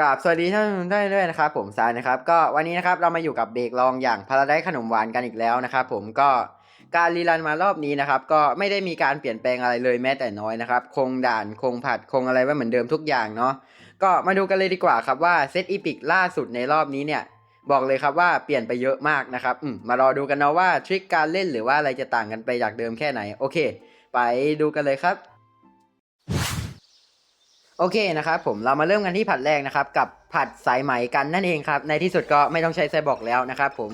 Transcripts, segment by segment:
กับสวัสดีท่านผู้ชมได้ด้วยนะครับผมซายนะครับก็วันนี้นะครับเรามาอยู่กับเบรกลองอย่างพาราไดขนมหวานกันอีกแล้วนะครับผมก็การรีรันมารอบนี้นะครับก็ไม่ได้มีการเปลี่ยนแปลงอะไรเลยแม้แต่น้อยนะครับคงด่านคงผัดคงอะไรไว้เหมือนเดิมทุกอย่างเนาะก็มาดูกันเลยดีกว่าครับว่าเซตอีพิกล่าสุดในรอบนี้เนี่ยบอกเลยครับว่าเปลี่ยนไปเยอะมากนะครับมมารอดูกันเนาะว่าทริคการเล่นหรือว่าอะไรจะต่างกันไปจากเดิมแค่ไหนโอเค ไปดูกันเลยครับ โอเคนะครับผมเรามาเริ่มกันที่ผัดแรกนะครับ กับผัดสายไหมกันนั่นเองครับ ในที่สุดก็ไม่ต้องใช้ไซบอกแล้วนะครับผม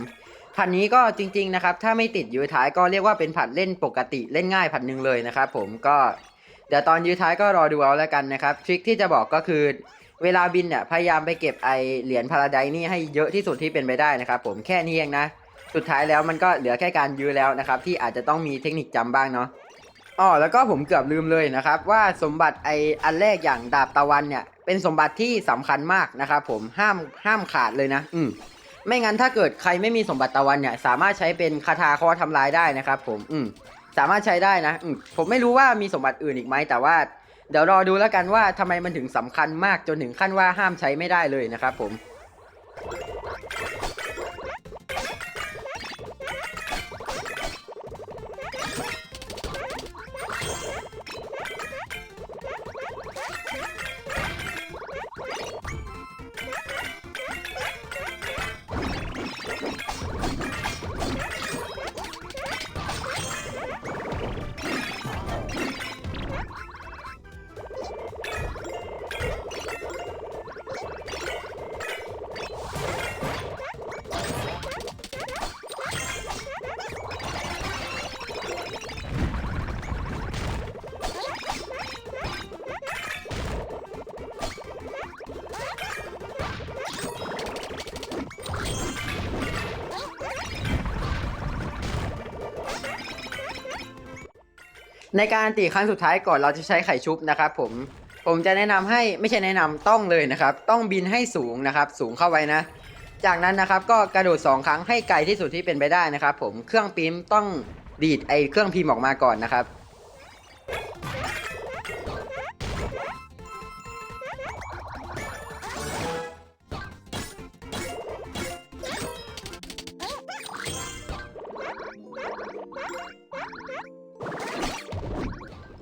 ผัดนี้ก็จริง ๆนะครับ ถ้าไม่ติดยื้อท้ายก็เรียกว่าเป็นผัดเล่นปกติเล่นง่ายผัดหนึ่งเลยนะครับผมก็เดี๋ยวตอนยื้อท้ายก็รอดูเอาแล้วกันนะครับทริคที่จะบอกก็คือเวลาบินเนี่ยพยายามไปเก็บไอเหรียญพาราไดนี่ให้เยอะที่สุดที่เป็นไปได้นะครับ ผมแค่นี้เองนะ สุดท้ายแล้วมันก็เหลือแค่การยื้อแล้วนะครับ ที่อาจจะต้องมีเทคนิคจำบ้างเนาะ อ๋อแล้วก็ผมเกือบลืมเลยนะครับ ว่าสมบัติไออันแรกอย่างดาบตะวันเนี่ย เป็นสมบัติที่สำคัญมากนะครับผมห้ามห้ามขาดเลยนะ อืมไม่งั้นถ้าเกิดใครไม่มีสมบัติตะวันเนี่ย สามารถใช้เป็นคาถาคอทำลายได้นะครับ ผมอืมสามารถใช้ได้นะอืมผมไม่รู้ว่ามีสมบัติอื่นอีกไหมแต่ว่าเดี๋ยวรอดูแล้วกันว่าทำไมมันถึงสำคัญมากจนถึงขั้นว่าห้ามใช้ไม่ได้เลยนะครับผม ในการตีครั้งสุดท้ายก่อนเราจะใช้ไข่ชุบนะครับผมผมจะแนะนำให้ไม่ใช่แนะนำต้องเลยนะครับ ต้องบินให้สูงนะครับ สูงเข้าไว้นะ จากนั้นนะครับก็กระโดด 2 ครั้งให้ไกลที่สุดที่เป็นไปได้นะครับ ผมเครื่องพิมพ์ต้องดีดไอเครื่องพิมพ์ออกมาก่อนนะครับ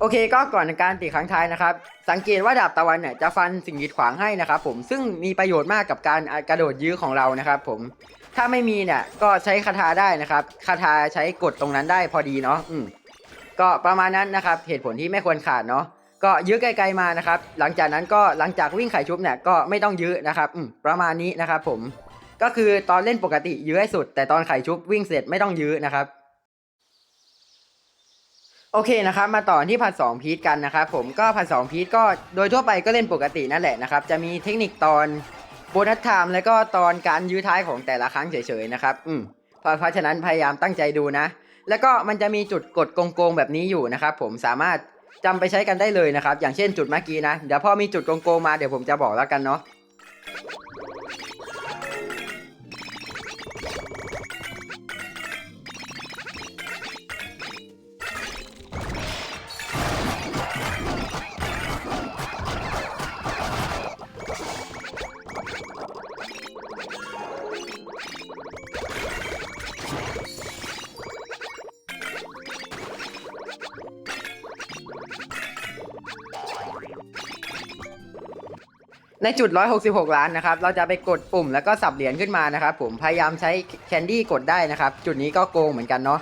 โอเคก็ก่อนการตีครั้งท้ายนะครับ สังเกตว่าดาบตะวันเนี่ยจะฟันสิ่งกีดขวางให้นะครับผมซึ่งมีประโยชน์มากกับการกระโดดยื้อของเรานะครับผมถ้าไม่มีเนี่ยก็ใช้คาถาได้นะครับคาถาใช้กดตรงนั้นได้พอดีเนาะอืมก็ประมาณนั้นนะครับ เหตุผลที่ไม่ควรขาดเนาะก็ยื้อไกลๆมานะครับ หลังจากนั้นก็หลังจากวิ่งไข่ชุบเนี่ยก็ไม่ต้องยื้อนะครับอืมประมาณนี้นะครับผมก็คือตอนเล่นปกติยื้อให้สุด แต่ตอนไข่ชุบวิ่งเสร็จไม่ต้องยื้อนะครับ โอเคนะครับมาต่อที่ผัด2พีทกันนะครับผมก็ผัด2พีทก็โดยทั่วไปก็เล่นปกตินั่นแหละนะครับจะมีเทคนิคตอนโบนัสไทม์แล้วก็ตอนการยื้อท้ายของแต่ละครั้งเฉยๆนะครับอืมเพราะเพราะฉะนั้นพยายามตั้งใจดูนะ แล้วก็มันจะมีจุดกดโกงๆแบบนี้อยู่นะครับผมสามารถจำไปใช้กันได้เลยนะครับ อย่างเช่นจุดเมื่อกี้นะ เดี๋ยวพอมีจุดโกงๆมาเดี๋ยวผมจะบอกแล้วกันเนาะ ในจุด 166 ล้านนะครับ เราจะไปกดปุ่มแล้วก็สับเหรียญขึ้นมานะครับผม พยายามใช้แคนดี้กดได้นะครับ จุดนี้ก็โกงเหมือนกันเนาะ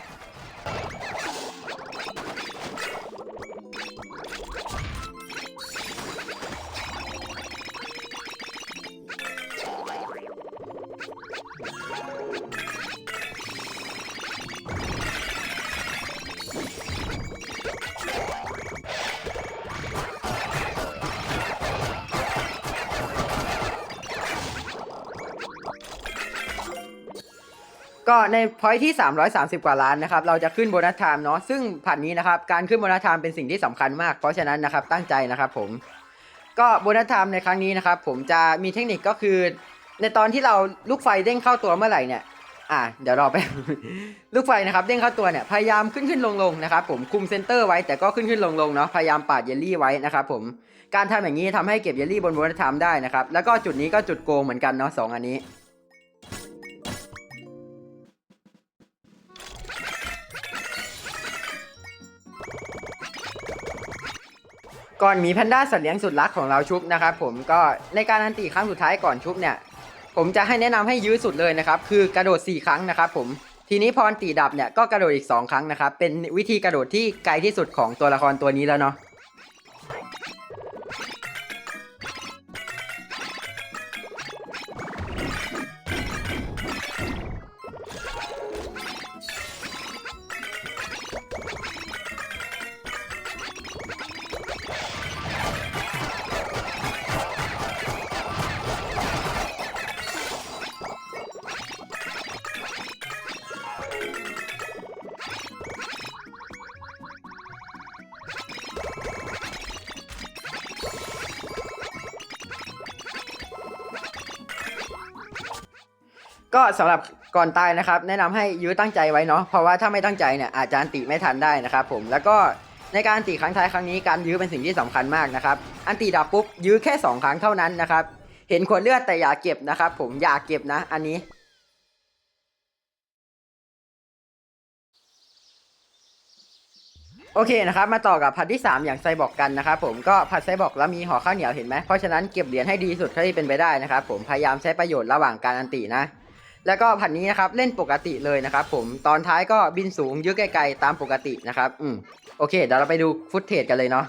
ก็ในพอยที่ 330 กว่าล้านนะครับ เราจะขึ้นโบนัสไทม์เนาะ ซึ่งผัดนี้นะครับ การขึ้นโบนัสไทม์เป็นสิ่งที่สำคัญมาก เพราะฉะนั้นนะครับ ตั้งใจนะครับผม ก็โบนัสไทม์ในครั้งนี้นะครับ ผมจะมีเทคนิคก็คือ ในตอนที่เราลูกไฟเด้งเข้าตัวเมื่อไหร่เนี่ย อะเดี๋ยวรอไปลูกไฟนะครับ เด้งเข้าตัวเนี่ย พยายามขึ้นขึ้นลงลงนะครับ ผม คุมเซนเตอร์ไว้ แต่ก็ขึ้นขึ้นลงลงเนาะ พยายามปาดเยลลี่ไว้นะครับผม การทำอย่างนี้ทำให้เก็บเยลลี่บนบนทามได้นะครับ แล้วก็จุดนี้ก็จุดโกงเหมือนกันเนาะสองอันนี้ ก่อนหมีแพนด้าสัตว์เลี้ยงสุดรักของเราชุบนะครับผมก็ในการอันตีครั้งสุดท้ายก่อนชุบเนี่ย ผมจะให้แนะนำให้ยื้อสุดเลยนะครับ คือกระโดด 4 ครั้งนะครับผมทีนี้พออนตีดับเนี่ยก็กระโดดอีก 2 ครั้งนะครับเป็นวิธีกระโดดที่ไกลที่สุดของตัวละครตัวนี้แล้วเนาะ ก็สำหรับก่อนตายนะครับ แนะนำให้ยื้อตั้งใจไว้เนาะเพราะว่าถ้าไม่ตั้งใจเนี่ยอาจจะอันติไม่ทันได้นะครับผมแล้วก็ในการอันติครั้งท้ายครั้งนี้การยื้อเป็นสิ่งที่สำคัญมากนะครับอันติดับปุ๊บยื้อแค่ 2 ครั้งเท่านั้นนะครับเห็นขวดเลือดแต่อย่าเก็บนะครับ ผมอย่าเก็บนะ อันนี้โอเคนะครับมาต่อกับผัดที่ 3 อย่างไซบอกกันนะครับผมก็ผัดไซบอกแล้วมีห่อข้าวเหนียวเห็นไหมเพราะฉะนั้นเก็บเหรียญให้ดีสุดเท่าที่เป็นไปได้นะครับผมพยายามใช้ประโยชน์ระหว่างการอันตินะ แล้วก็ผัดนี้นะครับเล่นปกติเลยนะครับผมตอนท้ายก็บินสูงยื้อไกลๆตามปกตินะครับอืมโอเคเดี๋ยวเราไปดูฟุตเทจกันเลยเนาะ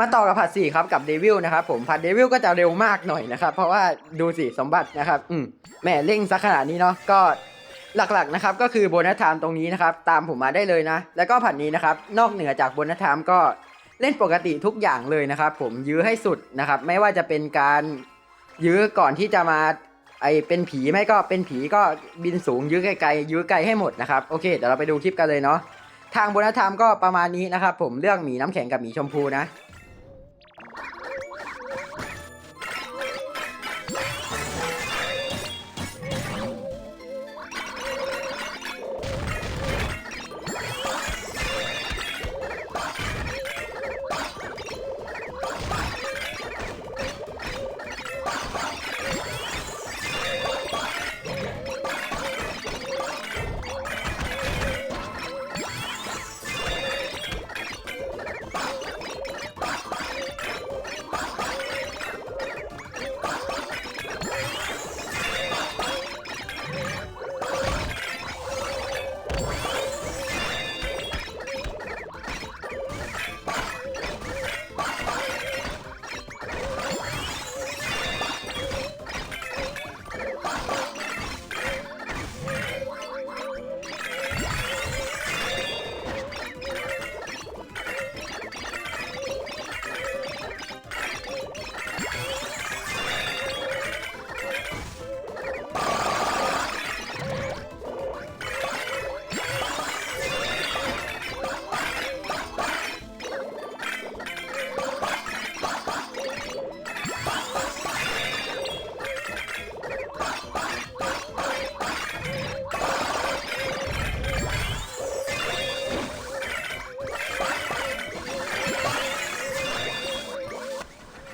มาต่อกับผัดสี่ครับกับเดวิลนะครับผมผัดเดวิลก็จะเร็วมากหน่อยนะครับ เพราะว่าดูสิสมบัตินะครับ อืมแหม่เร่งสักขนาดนี้เนาะก็หลักๆนะครับก็คือโบนัสไทม์ตรงนี้นะครับ ตามผมมาได้เลยนะ แล้วก็ผัดนี้นะครับ นอกเหนือจากโบนัสไทม์ก็เล่นปกติทุกอย่างเลยนะครับ ผมยื้อให้สุดนะครับ ไม่ว่าจะเป็นการยื้อก่อนที่จะมาไอเป็นผีไม่ก็เป็นผีก็บินสูงยื้อไกลๆยื้อไกลให้หมดนะครับโอเคเดี๋ยวเราไปดูคลิปกันเลยเนาะทางโบนัสไทม์ก็ประมาณนี้นะครับ ผมเลือกหมีน้ำแข็งกับหมีชมพูนะ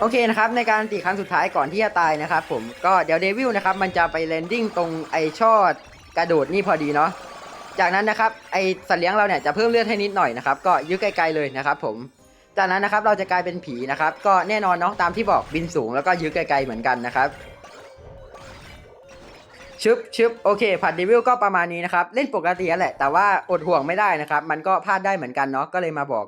โอเคนะครับในการตีครั้งสุดท้ายก่อนที่จะตายนะครับผมก็เดี๋ยวเดวิลนะครับมันจะไปแลนดิ้งตรงไอช่อกระโดดนี่พอดีเนาะจากนั้นนะครับไอสัตว์เลี้ยงเราเนี่ยจะเพิ่มเลือดให้นิดหน่อยนะครับก็ยึดไกลๆเลยนะครับผมจากนั้นนะครับเราจะกลายเป็นผีนะครับก็แน่นอนเนาะตามที่บอกบินสูงแล้วก็ยึดไกลๆเหมือนกันนะครับชึบชึบโอเคผัดเดวิลก็ประมาณนี้นะครับเล่นปกติแหละแต่ว่าอดห่วงไม่ได้นะครับมันก็พลาดได้เหมือนกันเนาะก็เลยมาบอก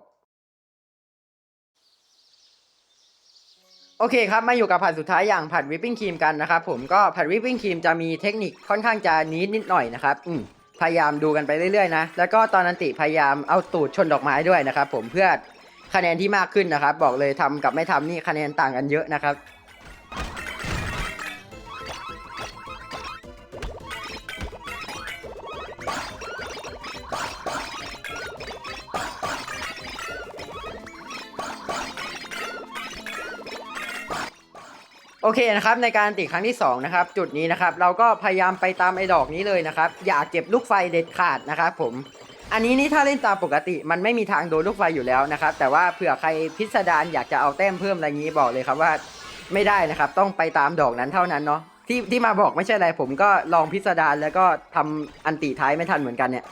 โอเคครับมาอยู่กับผัดสุดท้ายอย่างผัดวิปปิ้งครีมกันนะครับผมก็ผัดวิปปิ้งครีมจะมีเทคนิคค่อนข้างจะนิดนิดหน่อยนะครับอืมพยายามดูกันไปเรื่อยๆนะแล้วก็ตอนนันติพยายามเอาตูดชนดอกไม้ด้วยนะครับผมเพื่อคะแนนที่มากขึ้นนะครับ บอกเลยทำกับไม่ทำนี่คะแนนต่างกันเยอะนะครับ โอเคนะครับในการติครั้งที่2นะครับจุดนี้นะครับเราก็พยายามไปตามไอ้ดอกนี้เลยนะครับอย่าเก็บลูกไฟเด็ดขาดนะครับผมอันนี้นี่ถ้าเล่นตามปกติ มันไม่มีทางโดนลูกไฟอยู่แล้วนะครับแต่ว่าเผื่อใครพิสดารอยากจะเอาแต้มเพิ่มอะไรงี้บอกเลยครับว่าไม่ได้นะครับต้องไปตามดอกนั้นเท่านั้นเนาะที่ที่มาบอกไม่ใช่อะไรผมก็ลองพิสดารแล้วก็ทำอันติท้ายไม่ทันเหมือนกันเนี่ย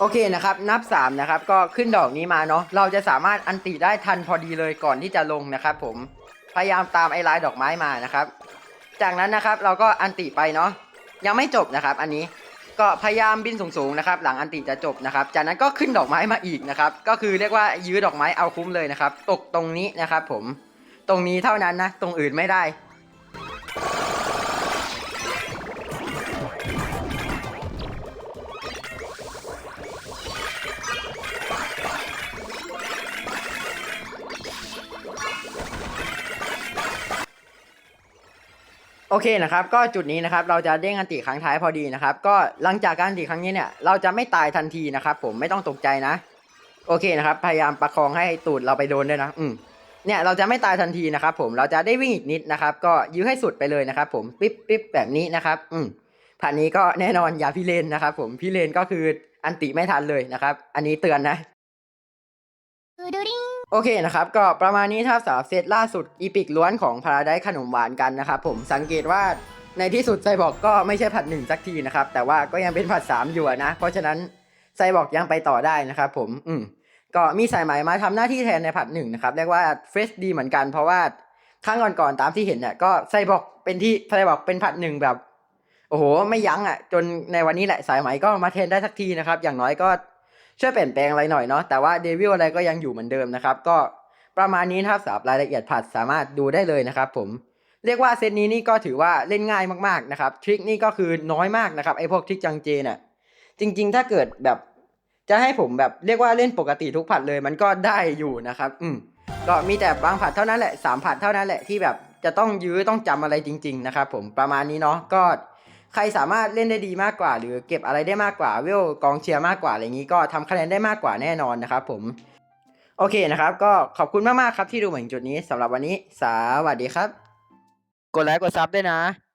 โอเคนะครับ นับ 3 นะครับ ก็ขึ้นดอกนี้มาเนาะเราจะสามารถอันติได้ทันพอดีเลยก่อนที่จะลงนะครับผมพยายามตามไอ้ลายดอกไม้มานะครับ จากนั้นนะครับเราก็อันติไปเนาะยังไม่จบนะครับ อันนี้ก็พยายามบินสูงๆนะครับ หลังอันติจะจบนะครับ จากนั้นก็ขึ้นดอกไม้มาอีกนะครับ ก็คือเรียกว่ายื้อดอกไม้เอาคุ้มเลยนะครับ ตกตรงนี้นะครับ ผม ตรงนี้เท่านั้นนะ ตรงอื่นไม่ได้ เคนะครับก็จุดนี้นะครับเราจะเด้งอันติครั้งท้ายพอดีนะครับ ก็หลังจากการอันติครั้งนี้เนี่ยเราจะไม่ตายทันทีนะครับผมไม่ต้องตกใจนะ โอเคนะครับ พยายามประคองให้ตูดเราไปโดนด้วยนะ อืมเนี่ยเราจะไม่ตายทันทีนะครับ ผมเราจะได้วิ่งอีกนิดนะครับ ก็ยื้อให้สุดไปเลยนะครับ ผมปิ๊บปิ๊บแบบนี้นะครับ อืมผ่านนี้ก็แน่นอนอย่าพี่เลนนะครับ ผมพี่เลนก็คืออันติไม่ทันเลยนะครับ อันนี้เตือนนะ โอเคนะครับก็ประมาณนี้ครับสำหรับเซตล่าสุดอีพิกล้วนของพาราไดขนมหวานกันนะครับผมสังเกตว่าในที่สุดไซบอกก็ไม่ใช่ผัดหนึ่งสักทีนะครับแต่ว่าก็ยังเป็นผัดสามอยู่นะ เพราะฉะนั้นไซบอกยังไปต่อได้นะครับผมอืมก็มีสายไหมมาทำหน้าที่แทนในผัดหนึ่งนะครับเรียกว่าเฟรชดีเหมือนกันเพราะว่าครั้งก่อนๆตามที่เห็นเนี่ยก็ไซบอกเป็นที่ไซบอกเป็นผัดหนึ่งแบบ โอ้โห ไม่ยั้งอะ จนในวันนี้แหละสายไหมก็มาเทนได้สักทีนะครับ อย่างน้อยก็ ช่วยเปลี่ยนแปลงอะไรหน่อยเนาะแต่ว่าเดวิลอะไรก็ยังอยู่เหมือนเดิมนะครับก็ประมาณนี้นะครับสำหรับรายละเอียดผัดสามารถดูได้เลยนะครับผมเรียกว่าเซตนี้นี่ก็ถือว่าเล่นง่ายมากๆนะครับทริคนี่ก็คือน้อยมากนะครับไอพวกทริคจังเจเนี่ยจริง ๆ ถ้าเกิดแบบจะให้ผมแบบเรียกว่าเล่นปกติทุกผัดเลยมันก็ได้อยู่นะครับ อืมก็มีแต่บางผัดเท่านั้นแหละสามผัดเท่านั้นแหละที่แบบจะต้องยื้อต้องจำอะไรจริง ๆ นะครับผมประมาณนี้เนาะก็ ใครสามารถเล่นได้ดีมากกว่า หรือเก็บอะไรได้มากกว่าเวลกองเชียร์มากกว่าอะไรอย่างนี้ก็ทำคะแนนได้มากกว่าแน่นอนนะครับผมโอเคนะครับ ก็ขอบคุณมากๆครับที่ดูมาถึงจุดนี้สำหรับวันนี้ สวัสดีครับ กดไลค์กดซับด้วยนะ